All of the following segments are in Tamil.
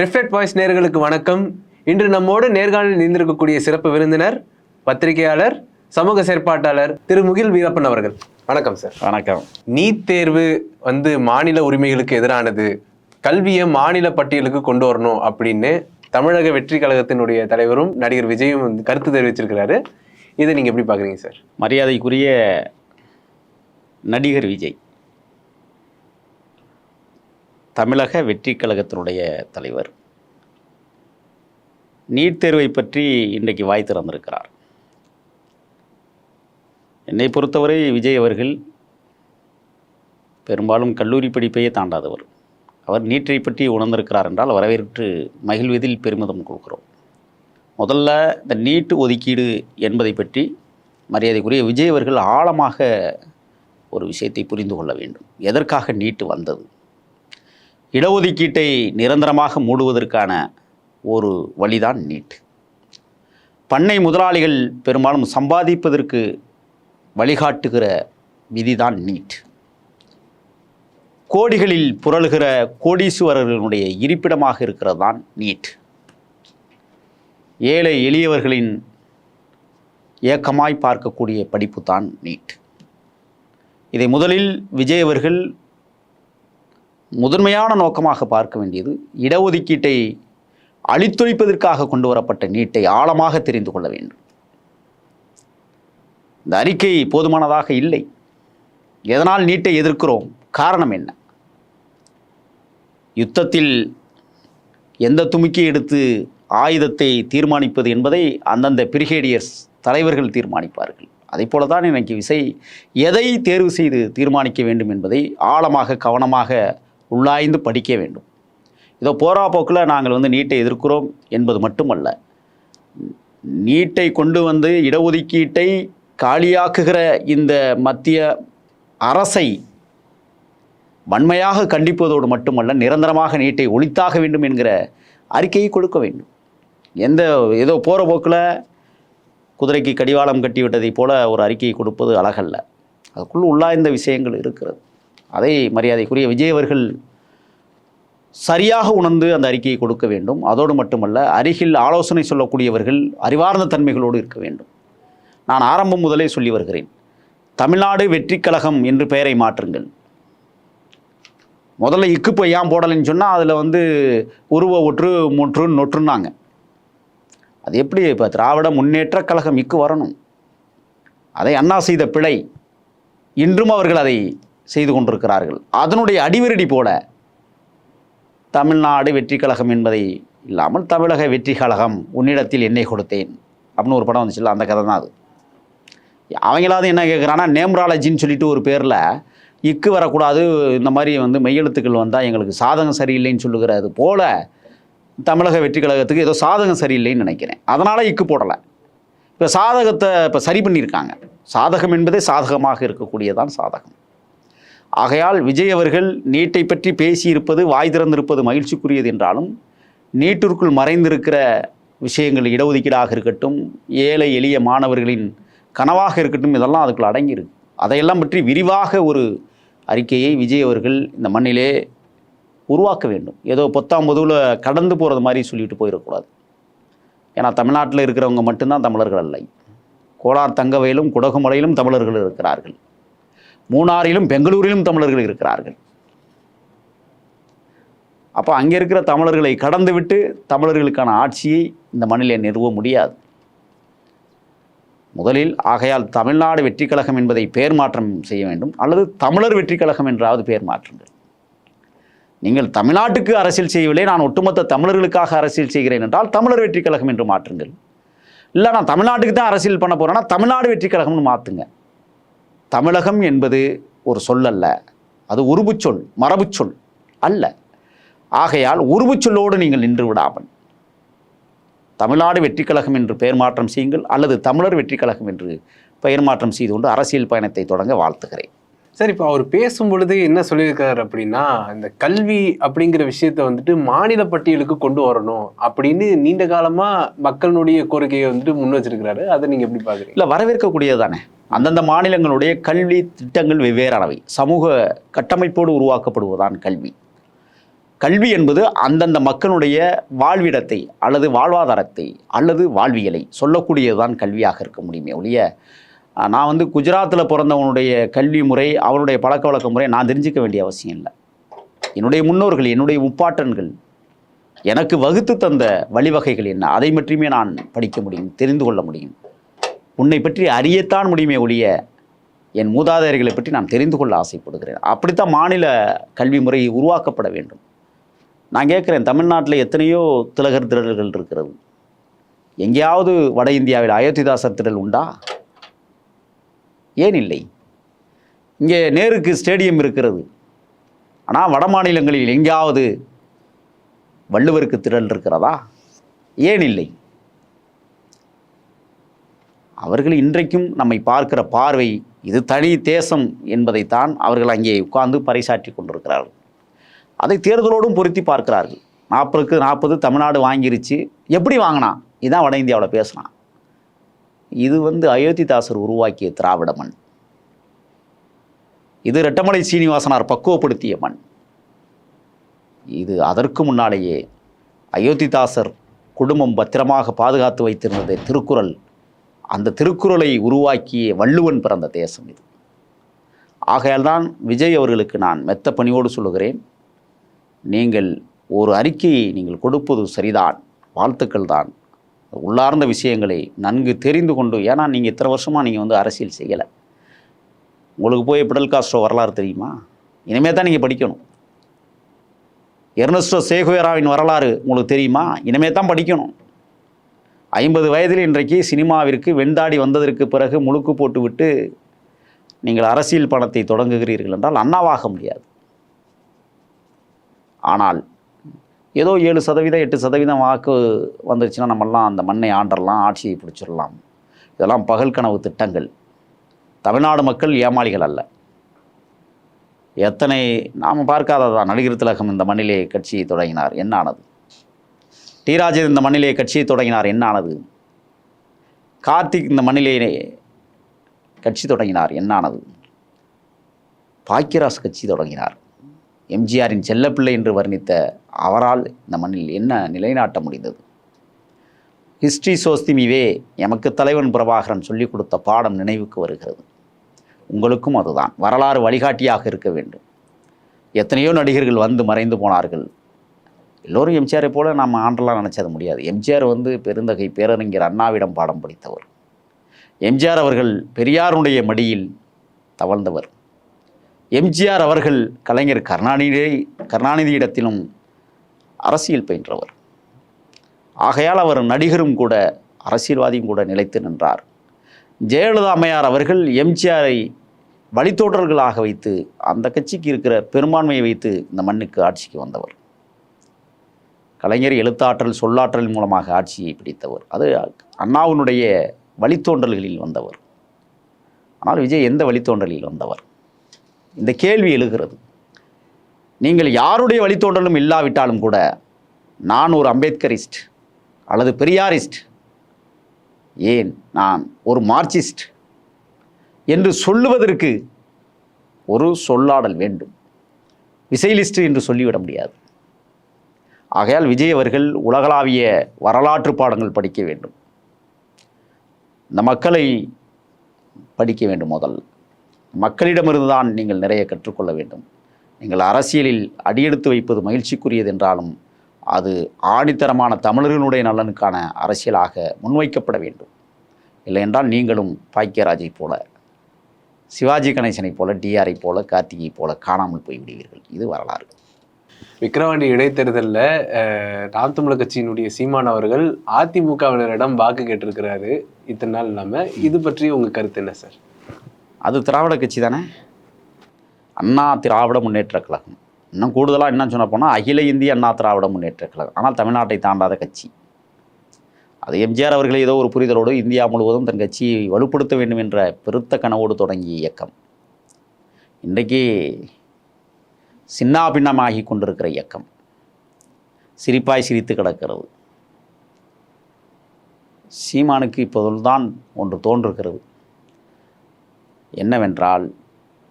ரிஃப்ளெக்ட் வாய்ஸ் நேர்களுக்கு வணக்கம். இன்று நம்மோடு நேர்காணலில் நீந்திருக்கக்கூடிய சிறப்பு விருந்தினர் பத்திரிகையாளர் சமூக செயற்பாட்டாளர் திரு முகில் வீரப்பன் அவர்கள். வணக்கம் சார் வணக்கம். நீட் தேர்வு வந்து மாநில உரிமைகளுக்கு எதிரானது. கல்வியை மாநில பட்டியலுக்கு கொண்டு வரணும் அப்படின்னு தமிழக வெற்றி கழகத்தினுடைய தலைவரும் நடிகர் விஜயும் வந்து கருத்து தெரிவிச்சிருக்கிறாரு. இதை நீங்க எப்படி பாக்குறீங்க சார் மரியாதைக்குரிய நடிகர் விஜய். தமிழக வெற்றி கழகத்தினுடைய தலைவர். நீட் தேர்வை பற்றி இன்றைக்கு வாய் திறந்திருக்கிறார். என்னை பொறுத்தவரை விஜய் அவர்கள் பெரும்பாலும் கல்லூரி படிப்பையே தாண்டாதவர். அவர் நீட்டை பற்றி உணர்ந்திருக்கிறார் என்றால் வரவேற்று மகிழ்வதில் பெருமிதம் கொள்கிறோம். முதல்ல இந்த நீட்டு ஒதுக்கீடு என்பதை பற்றி மரியாதைக்குரிய விஜய் அவர்கள் ஆழமாக ஒரு விஷயத்தை புரிந்து கொள்ள வேண்டும். எதற்காக நீட்டு வந்தது? இடஒதுக்கீட்டை நிரந்தரமாக மூடுவதற்கான ஒரு வழிதான் நீட். பண்ணை முதலாளிகள் பெரும்பாலும் சம்பாதிப்பதற்கு வழிகாட்டுகிற விதிதான் நீட். கோடிகளில் புரளுகிற கோடீஸ்வரர்களுடைய இருப்பிடமாக இருக்கிறது தான் நீட். ஏழை எளியவர்களின் ஏக்கமாய் பார்க்கக்கூடிய படிப்பு தான் நீட். இதை முதலில் விஜய் அவர்கள் முதன்மையான நோக்கமாக பார்க்க வேண்டியது இடஒதுக்கீட்டை அழித்தொழிப்பதற்காக கொண்டு வரப்பட்ட நீட்டை ஆழமாக தெரிந்து கொள்ள வேண்டும். இந்த அறிக்கை போதுமானதாக இல்லை. எதனால் நீட்டை எதிர்க்கிறோம்? காரணம் என்ன? யுத்தத்தில் எந்த துமுக்கி எடுத்து ஆயுதத்தை தீர்மானிப்பது என்பதை அந்தந்த பிரிகேடியர்ஸ் தலைவர்கள் தீர்மானிப்பார்கள். அதை போல தான் எனக்கு விசை எதை தேர்வு செய்து தீர்மானிக்க வேண்டும் என்பதை ஆழமாக கவனமாக உள்ளாய்ந்து படிக்க வேண்டும். இதோ போரா போக்கில் நாங்கள் வந்து நீட்டை எதிர்க்கிறோம் என்பது மட்டுமல்ல. நீட்டை கொண்டு வந்து இடஒதுக்கீட்டை காலியாக்குகிற இந்த மத்திய அரசை வன்மையாக கண்டிப்பதோடு மட்டுமல்ல நிரந்தரமாக நீட்டை ஒழித்தாக வேண்டும் என்கிற அறிக்கையை கொடுக்க வேண்டும். எந்த ஏதோ போகிற போக்கில் குதிரைக்கு கடிவாளம் கட்டிவிட்டதைப் போல ஒரு அறிக்கையை கொடுப்பது அழகல்ல. அதுக்குள் உள்ளாய்ந்த விஷயங்கள் இருக்கிறது. அதை மரியாதைக்குரிய விஜய் அவர்கள் சரியாக உணர்ந்து அந்த அறிக்கையை கொடுக்க வேண்டும். அதோடு மட்டுமல்ல அருகில் ஆலோசனை சொல்லக்கூடியவர்கள் அறிவார்ந்த தன்மைகளோடு இருக்க வேண்டும். நான் ஆரம்பம் முதலே சொல்லி வருகிறேன். தமிழ்நாடு வெற்றி கழகம் என்று பெயரை மாற்றுங்கள். முதல்ல இக்குப்பை ஏன் போடலைன்னு சொன்னால் அதில் வந்து உருவ ஒற்று முற்று நொற்றுன்னாங்க. அது எப்படி இப்போ திராவிட முன்னேற்ற கழகம் இக்கு வரணும்? அதை அண்ணா செய்த பிழை. இன்றும் அவர்கள் அதை செய்து கொண்டிருக்கிறார்கள். அதனுடைய அடிவிரடி போல தமிழ்நாடு வெற்றி கழகம் என்பதை இல்லாமல் தமிழக வெற்றி கழகம் உன்னிடத்தில் என்னை கொடுத்தேன். அப்படின்னு ஒரு படம் வந்துச்சுல்ல அந்த கதை தான் அது. அவங்களாவது என்ன கேட்குறான்னா நேம்ராலஜின்னு சொல்லிட்டு ஒரு பேரில் இக்கு வரக்கூடாது இந்த மாதிரி வந்து மெய்யெழுத்துக்கள் வந்தால் எங்களுக்கு சாதகம் சரியில்லைன்னு சொல்லுகிறது போல் தமிழக வெற்றி கழகத்துக்கு ஏதோ சாதகம் சரியில்லைன்னு நினைக்கிறேன். அதனால் இக்கு போடலை. இப்போ சாதகத்தை இப்போ சரி பண்ணியிருக்காங்க. சாதகம் என்பதே சாதகமாக இருக்கக்கூடியதான் சாதகம். ஆகையால் விஜய் அவர்கள் நீட்டை பற்றி பேசியிருப்பது வாய் திறந்திருப்பது மகிழ்ச்சிக்குரியது என்றாலும் நீட்டிற்குள் மறைந்திருக்கிற விஷயங்கள் இடஒதுக்கீடாக இருக்கட்டும் ஏழை எளிய மாணவர்களின் கனவாக இருக்கட்டும் இதெல்லாம் அதுக்குள்ள அடங்கியிருக்கு. அதையெல்லாம் பற்றி விரிவாக ஒரு அறிக்கையை விஜய் அவர்கள் இந்த மண்ணிலே உருவாக்க வேண்டும். ஏதோ பொத்தாம் பொதுவில் கடந்து போகிறது மாதிரி சொல்லிட்டு போயிடக்கூடாது. ஏன்னா தமிழ்நாட்டில் இருக்கிறவங்க மட்டும்தான் தமிழர்கள் அல்ல. கோலார் தங்கவையிலும் குடகுமலையிலும் தமிழர்கள் இருக்கிறார்கள். மூணாறிலும் பெங்களூரிலும் தமிழர்கள் இருக்கிறார்கள். அப்போ அங்கே இருக்கிற தமிழர்களை கடந்துவிட்டு தமிழர்களுக்கான ஆட்சியை இந்த மண்ணிலே நிறுவ முடியாது. முதலில் ஆகையால் தமிழ்நாடு வெற்றி கழகம் என்பதை பெயர் மாற்றம் செய்ய வேண்டும். அல்லது தமிழர் வெற்றி கழகம் என்றாவது பெயர் மாற்றுங்கள். நீங்கள் தமிழ்நாட்டுக்கு அரசியல் செய்யவில்லை நான் ஒட்டுமொத்த தமிழர்களுக்காக அரசியல் செய்கிறேன் என்றால் தமிழர் வெற்றி கழகம் என்று மாற்றுங்கள். இல்லை நான் தமிழ்நாட்டுக்கு தான் அரசியல் பண்ண போகிறேன்னா தமிழ்நாடு வெற்றி கழகம்னு மாற்றுங்க தமிழகம் என்பது ஒரு சொல்லல்ல. அது உருபுச் சொல் சொல் அல்ல. ஆகையால் உருபுச் சொல்லோடு நீங்கள் நின்று விடாமல் தமிழ்நாடு வெற்றி கழகம் என்று பெயர் மாற்றம் செய்யுங்கள் அல்லது தமிழர் வெற்றி கழகம் என்று பெயர் மாற்றம் செய்து கொண்டு அரசியல் பயணத்தை தொடங்க வாழ்த்துகிறேன். சார் இப்போ அவர் பேசும் பொழுது என்ன சொல்லியிருக்காரு அப்படின்னா இந்த கல்வி அப்படிங்கிற விஷயத்த வந்துட்டு மாநில பட்டியலுக்கு கொண்டு வரணும் அப்படின்னு நீண்ட காலமா மக்களுடைய கோரிக்கையை வந்துட்டு முன் வச்சிருக்கிறாரு. அதை நீங்க எப்படி பாக்குறீங்க? இல்லை வரவேற்கக்கூடியது தானே அந்தந்த மாநிலங்களுடைய கல்வி திட்டங்கள் வெவ்வேறானவை சமூக கட்டமைப்போடு உருவாக்கப்படுவதுதான் கல்வி. கல்வி என்பது அந்தந்த மக்களுடைய வாழ்விடத்தை அல்லது வாழ்வாதாரத்தை அல்லது வாழ்வியலை சொல்லக்கூடியதுதான் கல்வியாக இருக்க முடியுமே ஒழிய நான் வந்து குஜராத்தில் பிறந்தவனுடைய கல்வி முறை அவனுடைய பழக்க வழக்க முறை நான் தெரிஞ்சுக்க வேண்டிய அவசியம் இல்லை. என்னுடைய முன்னோர்கள் என்னுடைய முப்பாட்டன்கள் எனக்கு வகுத்து தந்த வழிவகைகள் என்ன? அதை பற்றியுமே நான் படிக்க முடியும் தெரிந்து கொள்ள முடியும். உன்னை பற்றி அறியத்தான் முடியுமே ஒழிய என் மூதாதையர்களை பற்றி நான் தெரிந்து கொள்ள ஆசைப்படுகிறேன். அப்படித்தான் மாநில கல்வி முறை உருவாக்கப்பட வேண்டும். நான் கேட்குறேன் தமிழ்நாட்டில் எத்தனையோ திலகர் திடல்கள் இருக்கிறது? எங்கேயாவது வட இந்தியாவில் அயோத்திதாசர் திடல் உண்டா? ஏன் இல்லை? இங்கே நேருக்கு ஸ்டேடியம் இருக்கிறது. ஆனால் வட மாநிலங்களில் எங்கேயாவது வள்ளுவருக்கு திரள் இருக்கிறதா? ஏன் இல்லை? அவர்கள் இன்றைக்கும் நம்மை பார்க்கிற பார்வை இது தனி தேசம் என்பதைத்தான் அவர்கள் அங்கே உட்கார்ந்து பறைசாற்றி கொண்டிருக்கிறார்கள். அதை தேர்தலோடும் பொருத்தி பார்க்கிறார்கள். நாற்பதுக்கு நாற்பது தமிழ்நாடு வாங்கிருச்சு. எப்படி வாங்கினான்? இதான் வட இந்தியாவில் பேசுகிறான். இது வந்து அயோத்திதாசர் உருவாக்கிய திராவிட மண். இது ரெட்டமலை சீனிவாசனார் பக்குவப்படுத்திய மண். இது அதற்கு முன்னாலேயே அயோத்திதாசர் குடும்பம் பத்திரமாக பாதுகாத்து வைத்திருந்தது திருக்குறள். அந்த திருக்குறளை உருவாக்கிய வள்ளுவன் பிறந்த தேசம் இது. ஆகையால்தான் விஜய் அவர்களுக்கு நான் மெத்த பணியோடு சொல்லுகிறேன். நீங்கள் ஒரு அறிக்கையை நீங்கள் கொடுப்பது சரிதான் வாழ்த்துக்கள் தான் உள்ளார்ந்த விஷயங்களை நன்கு தெரிந்து கொண்டு ஏன்னா நீங்கள் இத்தனை வருஷமாக நீங்கள் வந்து அரசியல் செய்யலை. உங்களுக்கு போய் பிடல் காஸ்ட்ரோ வரலாறு தெரியுமா? இனிமேல் தான் நீங்கள் படிக்கணும். எர்னஸ்டோ சேகுவேராவின் வரலாறு உங்களுக்கு தெரியுமா? இனிமே தான் படிக்கணும். ஐம்பது வயதில் இன்றைக்கு சினிமாவிற்கு வெண்தாடி வந்ததற்கு பிறகு முழுக்கு போட்டுவிட்டு நீங்கள் அரசியல் பணத்தை தொடங்குகிறீர்கள் என்றால் அண்ணாவாக முடியாது. ஆனால் ஏதோ ஏழு சதவீதம் எட்டு சதவீதம் வாக்கு வந்துருச்சுன்னா நம்மெல்லாம் அந்த மண்ணை ஆண்டரலாம் ஆட்சியை பிடிச்சிடலாம் இதெல்லாம் பகல் கனவு திட்டங்கள். தமிழ்நாடு மக்கள் ஏமாளிகள் அல்ல. எத்தனை நாம் பார்க்காததான் நடிகர் திலகம் இந்த மண்ணிலே கட்சியை தொடங்கினார் என்ன ஆனது டி ராஜன் இந்த மண்ணிலே கட்சியை தொடங்கினார் என்ன ஆனது கார்த்திக் இந்த மண்ணிலே கட்சி தொடங்கினார் என்ன ஆனது பாக்கியராஜ் கட்சி தொடங்கினார். எம்ஜிஆரின் செல்லப்பிள்ளை என்று வர்ணித்த அவரால் இந்த மண்ணில் என்ன நிலைநாட்ட முடிந்தது? ஹிஸ்ட்ரி சோஸ்திமிவே எமக்கு தலைவன் பிரபாகரன் சொல்லிக் கொடுத்த பாடம் நினைவுக்கு வருகிறது. உங்களுக்கும் அதுதான். வரலாறு வழிகாட்டியாக இருக்க வேண்டும். எத்தனையோ நடிகர்கள் வந்து மறைந்து போனார்கள். எல்லோரும் எம்ஜிஆரை போல நாம் ஆண்டெல்லாம் நினச்சது முடியாது. எம்ஜிஆர் வந்து பெருந்தகை பேரறிஞர் அண்ணாவிடம் பாடம் படித்தவர். எம்ஜிஆர் அவர்கள் பெரியாருடைய மடியில் தவழ்ந்தவர். எம்ஜிஆர் அவர்கள் கலைஞர் கருணாநிதி கருணாநிதியிடத்திலும் அரசியல் பயின்றவர். ஆகையால் அவர் நடிகரும் கூட அரசியல்வாதியும் கூட நிலைத்து நின்றார். ஜெயலலிதா அம்மையார் அவர்கள் எம்ஜிஆரை வழித்தோற்றர்களாக வைத்து அந்த கட்சிக்கு இருக்கிற பெரும்பான்மையை வைத்து இந்த மண்ணுக்கு ஆட்சிக்கு வந்தவர். கலைஞர் எழுத்தாற்றல் சொல்லாற்றல் மூலமாக ஆட்சியை பிடித்தவர். அது அண்ணாவினுடைய வழித்தோன்றல்களில் வந்தவர். ஆனால் விஜய் எந்த வழித்தோன்றலில் வந்தவர்? இந்த கேள்வி எழுகிறது. நீங்கள் யாருடைய வழித்தோன்றலும் இல்லாவிட்டாலும் கூட நான் ஒரு அம்பேத்கரிஸ்ட் அல்லது பெரியாரிஸ்ட். ஏன்? நான் ஒரு மார்க்சிஸ்ட். என்று சொல்லுவதற்கு ஒரு சொல்லாடல் வேண்டும். விசைலிஸ்ட் என்று சொல்லிவிட முடியாது. ஆகையால் விஜய் அவர்கள் உலகளாவிய வரலாற்று பாடங்கள் படிக்க வேண்டும். இந்த மக்களை படிக்க வேண்டும் முதல். மக்களிடமிருந்து தான் நீங்கள் நிறைய கற்றுக்கொள்ள வேண்டும். நீங்கள் அரசியலில் அடியெடுத்து வைப்பது மகிழ்ச்சிக்குரியது என்றாலும் அது ஆணித்தரமான தமிழர்களுடைய நலனுக்கான அரசியலாக முன்வைக்கப்பட வேண்டும். இல்லை என்றால் நீங்களும் பாக்கியராஜை போல சிவாஜி கணேசனைப் போல டிஆரை போல கார்த்திகை போல காணாமல் போய்விடுவீர்கள் இது வரலாறு. விக்கிரவாண்டி இடைத்தேர்தலில் நாம் தமிழர் கட்சியினுடைய சீமான் அவர்கள் அதிமுகவினரிடம் வாக்கு கேட்டிருக்கிறாரு. இத்தனை நாள் இல்லாமல் இது பற்றி உங்க கருத்து என்ன சார்? அது திராவிட கட்சி தானே? அண்ணா திராவிட முன்னேற்ற கழகம். இன்னும் கூடுதலாக என்ன சொன்ன போனால் அகில இந்திய அண்ணா திராவிட முன்னேற்ற கழகம். ஆனால் தமிழ்நாட்டை தாண்டாத கட்சி. அது எம்ஜிஆர் அவர்கள் ஏதோ ஒரு புரிதலோடு இந்தியா முழுவதும் தன் கட்சியை வலுப்படுத்த வேண்டும் என்ற பெருத்த கனவோடு தொடங்கிய இயக்கம். இன்றைக்கு சின்னா பின்னமாகி கொண்டிருக்கிற இயக்கம். சிரிப்பாய் சிரித்து கிடக்கிறது. சீமானுக்கு இப்போதுதான் ஒன்று தோன்றுகிறது. என்னவென்றால்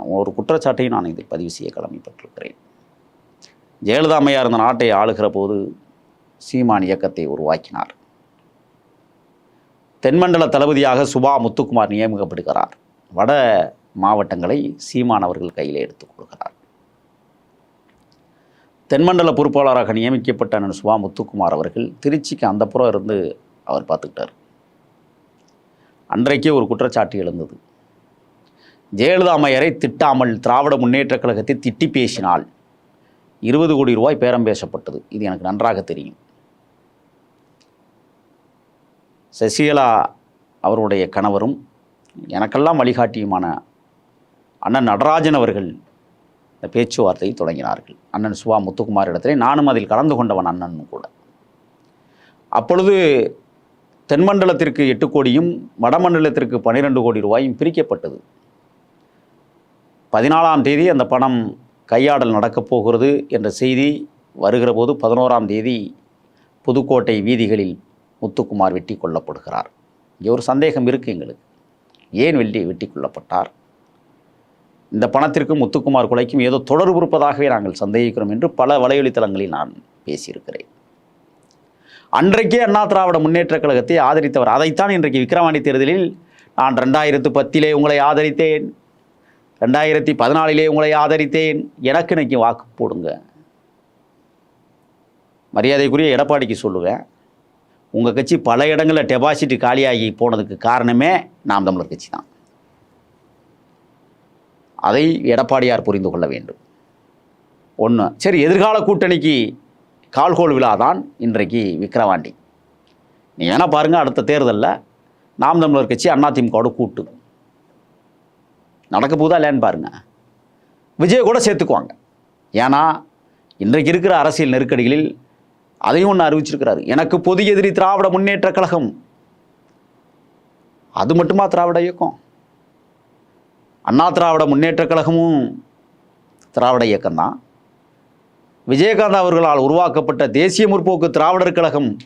ஒரு குற்றச்சாட்டையும் நான் இதில் பதிவு செய்ய கடமைப்பட்டிருக்கிறேன். ஜெயலலிதா அம்மையார் இந்த நாட்டை ஆளுகிற போது சீமான் இயக்கத்தை உருவாக்கினார். தென்மண்டல தளபதியாக சுபா முத்துக்குமார் நியமிக்கப்படுகிறார். வட மாவட்டங்களை சீமான் அவர்கள் கையில் எடுத்துக் கொள்கிறார். தென்மண்டல பொறுப்பாளராக நியமிக்கப்பட்ட அண்ணன் சுபா முத்துக்குமார் அவர்கள் திருச்சிக்கு அந்த புறம் இருந்து அவர் பார்த்துக்கிட்டார். அன்றைக்கே ஒரு குற்றச்சாட்டு எழுந்தது. ஜெயலலிதா அம்மையரை திட்டாமல் திராவிட முன்னேற்றக் கழகத்தை திட்டி பேசினால் இருபது கோடி ரூபாய் பேரம் பேசப்பட்டது. இது எனக்கு நன்றாக தெரியும். சசிகலா அவருடைய கணவரும் எனக்கெல்லாம் வழிகாட்டியுமான அண்ணன் நடராஜன் அவர்கள் இந்த பேச்சுவார்த்தையை தொடங்கினார்கள். அண்ணன் சுவா முத்துக்குமார் இடத்திலே நானும் அதில் கலந்து கொண்டவன் அண்ணன் கூட. அப்பொழுது தென்மண்டலத்திற்கு எட்டு கோடியும் வடமண்டலத்திற்கு பன்னிரெண்டு கோடி ரூபாயும் பிரிக்கப்பட்டது. பதினாலாம் தேதி அந்த பணம் கையாடல் நடக்கப் போகிறது என்ற செய்தி வருகிற போது பதினோராம் தேதி புதுக்கோட்டை வீதிகளில் முத்துக்குமார் வெட்டி கொல்லப்படுகிறார் இங்கே ஒரு சந்தேகம் இருக்குது எங்களுக்கு. ஏன் வெள்ளி வெட்டி கொல்லப்பட்டார் இந்த பணத்திற்கும் முத்துக்குமார் கொலைக்கும் ஏதோ தொடர்பு இருப்பதாகவே நாங்கள் சந்தேகிக்கிறோம் என்று பல வலையொலித்தளங்களில் நான் பேசியிருக்கிறேன். அன்றைக்கே அண்ணா திராவிட முன்னேற்றக் கழகத்தை ஆதரித்தவர். அதைத்தான் இன்றைக்கு விக்கிரவாணி தேர்தலில் நான் ரெண்டாயிரத்து பத்திலே உங்களை ஆதரித்தேன். ரெண்டாயிரத்தி பதினாலிலே உங்களை ஆதரித்தேன். எனக்கு இன்னைக்கு வாக்கு போடுங்க. மரியாதைக்குரிய எடப்பாடிக்கு சொல்லுவேன். உங்கள் கட்சி பல இடங்களில் டெபாசிட் காலியாகி போனதுக்கு காரணமே நாம் தமிழர் கட்சி தான். அதை எடப்பாடியார் புரிந்து கொள்ள வேண்டும். ஒன்று சரி எதிர்கால கூட்டணிக்கு கால்கோல் விழா தான் இன்றைக்கு விக்கிரவாண்டி. நீ வேணால் பாருங்கள் அடுத்த தேர்தலில் நாம் தமிழர் கட்சி அதிமுகவோட கூட்டு. நடக்க போதா இல்லைன்னு பாருங்க. விஜய் கூட சேர்த்துக்குவாங்க. ஏன்னா இன்றைக்கு இருக்கிற அரசியல் நெருக்கடிகளில் அதையும் ஒன்று அறிவிச்சிருக்கிறாரு. எனக்கு பொது எதிரி திராவிட முன்னேற்ற கழகம். அது மட்டுமா திராவிட இயக்கம்? அண்ணா திராவிட முன்னேற்ற கழகமும் திராவிட இயக்கம்தான் விஜயகாந்த் அவர்களால் உருவாக்கப்பட்ட தேசிய முற்போக்கு திராவிடர் கழகம்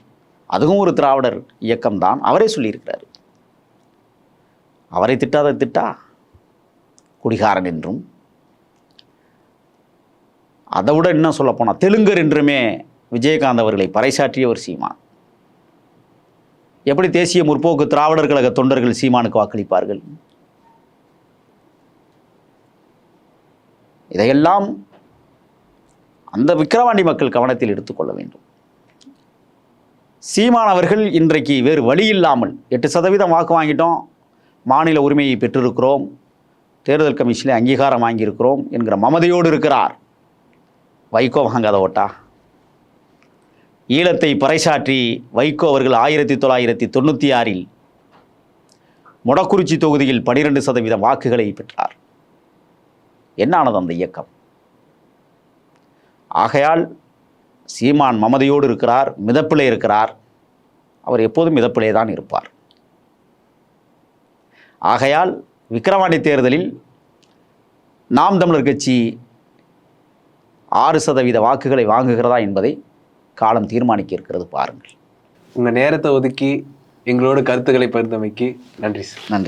அதுவும் ஒரு திராவிடர் இயக்கம்தான். அவரே சொல்லியிருக்கிறார். அவரை திட்டாத திட்டா? குடிகாரன் என்றும் அதை விட இன்னும் சொல்லப்போனால் தெலுங்கர் என்றுமே விஜயகாந்த் அவர்களை பறைசாற்றியவர் சீமான். எப்படி தேசிய முற்போக்கு திராவிடர் கழக தொண்டர்கள் சீமானுக்கு வாக்களிப்பார்கள்? இதையெல்லாம் அந்த விக்கிரவாண்டி மக்கள் கவனத்தில் எடுத்துக்கொள்ள வேண்டும். சீமான் அவர்கள் இன்றைக்கு வேறு வழி இல்லாமல் எட்டு சதவீதம் வாக்கு வாங்கிட்டோம் மாநில உரிமையை பெற்றிருக்கிறோம் தேர்தல் கமிஷனில் அங்கீகாரம் வாங்கியிருக்கிறோம் என்கிற மமதையோடு இருக்கிறார். வைகோ வாங்காத ஓட்டா ஈழத்தை பறைசாற்றி வைகோ அவர்கள் ஆயிரத்தி தொள்ளாயிரத்தி தொண்ணூற்றி ஆறில் மொடக்குறிச்சி தொகுதியில் பனிரெண்டு சதவீதம் வாக்குகளை பெற்றார். என்னானது அந்த இயக்கம்? ஆகையால் சீமான் மமதையோடு இருக்கிறார் மிதப்பிலே இருக்கிறார். அவர் எப்போதும் மிதப்பிலே தான் இருப்பார். ஆகையால் விக்கிரவாண்டி தேர்தலில் நாம் தமிழர் கட்சி ஆறு சதவீத வாக்குகளை வாங்குகிறதா என்பதை காலம் தீர்மானிக்க இருக்கிறது பாருங்கள். உங்க நேரத்தை ஒதுக்கி எங்களோட கருத்துக்களை பகிர்ந்தமைக்கு நன்றி சார். நன்றி.